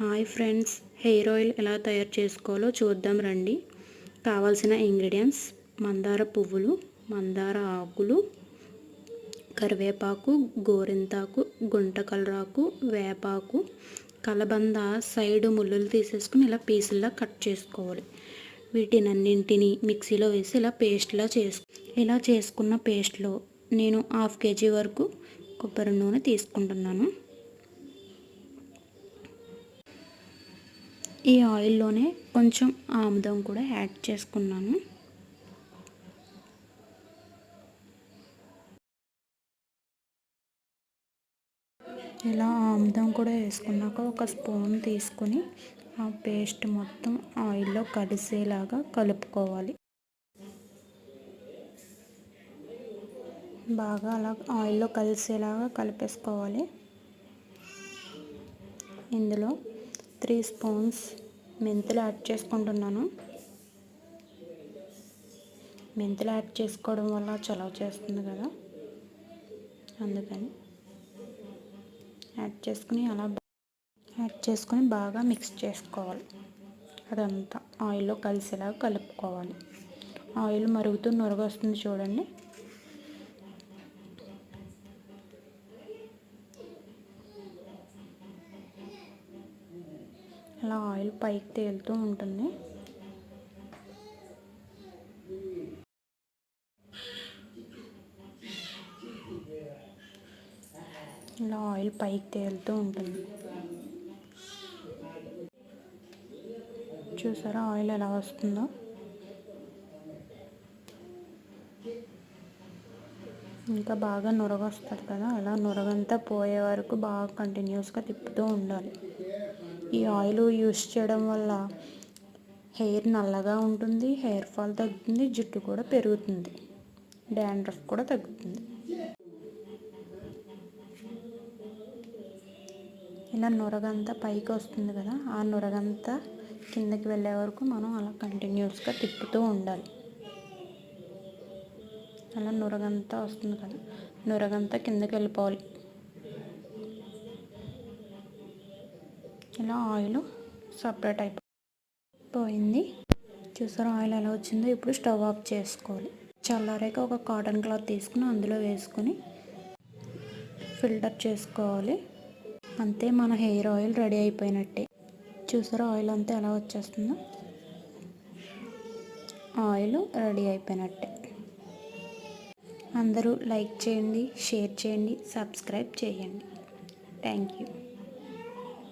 Hi friends hair oil ఎలా తయారు చేసుకోవాలో చూద్దాం రండి. కావాల్సిన ఇంగ్రీడియంట్స్ మందార పువ్వులు మందార ఆకులు కరివేపాకు గోరింతాకు గుంటకలరాకు వేపాకు కలబంద సైడ్ ముళ్ళులు తీసేసుకుని ఇలా పీసుల్లా కట్ చేసుకోవాలి. వీటినన్నింటినీ మిక్సీలో వేసి ఇలా పేస్ట్లా చేసు ఇలా చేసుకున్న పేస్ట్లో నేను హాఫ్ కేజీ వరకు కొబ్బరి నూనె తీసుకుంటున్నాను. ఈ ఆయిల్లోనే కొంచెం ఆముదం కూడా యాడ్ చేసుకున్నాను. ఇలా ఆముదం కూడా వేసుకున్నాక ఒక స్పూన్ తీసుకుని ఆ పేస్ట్ మొత్తం ఆయిల్లో కలిసేలాగా కలుపుకోవాలి. బాగా అలా ఆయిల్లో కలిసేలాగా కలిపేసుకోవాలి. ఇందులో త్రీ స్పూన్స్ మెంతులు యాడ్ చేసుకుంటున్నాను. మెంతులు యాడ్ చేసుకోవడం వల్ల చలవ చేస్తుంది కదా. అందుకని యాడ్ చేసుకుని అలా యాడ్ చేసుకొని బాగా మిక్స్ చేసుకోవాలి. అదంతా ఆయిల్లో కలిసేలా కలుపుకోవాలి. ఆయిల్ మరుగుతూ నొరగొస్తుంది చూడండి. ఇలా ఆయిల్ పైకి తేలుతూ ఉంటుంది. ఇలా ఆయిల్ పైకి తేలుతూ ఉంటుంది. చూసారా ఆయిల్ ఎలా వస్తుందో? ఇంకా బాగా నురగొస్తుంది కదా అలా నురగంతా పోయే వరకు బాగా కంటిన్యూస్గా తిప్పుతూ ఉండాలి. ఈ ఆయిల్ యూస్ చేయడం వల్ల హెయిర్ నల్లగా ఉంటుంది హెయిర్ ఫాల్ తగ్గుతుంది జుట్టు కూడా పెరుగుతుంది డాండ్రఫ్ కూడా తగ్గుతుంది. ఇలా నురగంతా పైకి వస్తుంది కదా ఆ నురగంతా కిందకి వెళ్ళే వరకు మనం అలా కంటిన్యూస్గా తిప్పుతూ ఉండాలి. అలా నురగంతా వస్తుంది కదా నురగంతా కిందకి వెళ్ళిపోవాలి. ఇలా ఆయిల్ సపరేట్ అయిపోయింది. చూసారా ఆయిల్ ఎలా వచ్చిందో? ఇప్పుడు స్టవ్ ఆఫ్ చేసుకోవాలి. చల్లారాక ఒక కాటన్ క్లాత్ తీసుకుని అందులో వేసుకొని ఫిల్టర్ చేసుకోవాలి. అంతే మన హెయిర్ ఆయిల్ రెడీ అయిపోయినట్టే. చూసారా ఆయిల్ అంతా ఎలా వచ్చేస్తుందో? ఆయిల్ రెడీ అయిపోయినట్టే. అందరూ లైక్ చేయండి షేర్ చేయండి సబ్స్క్రైబ్ చేయండి. Thank you.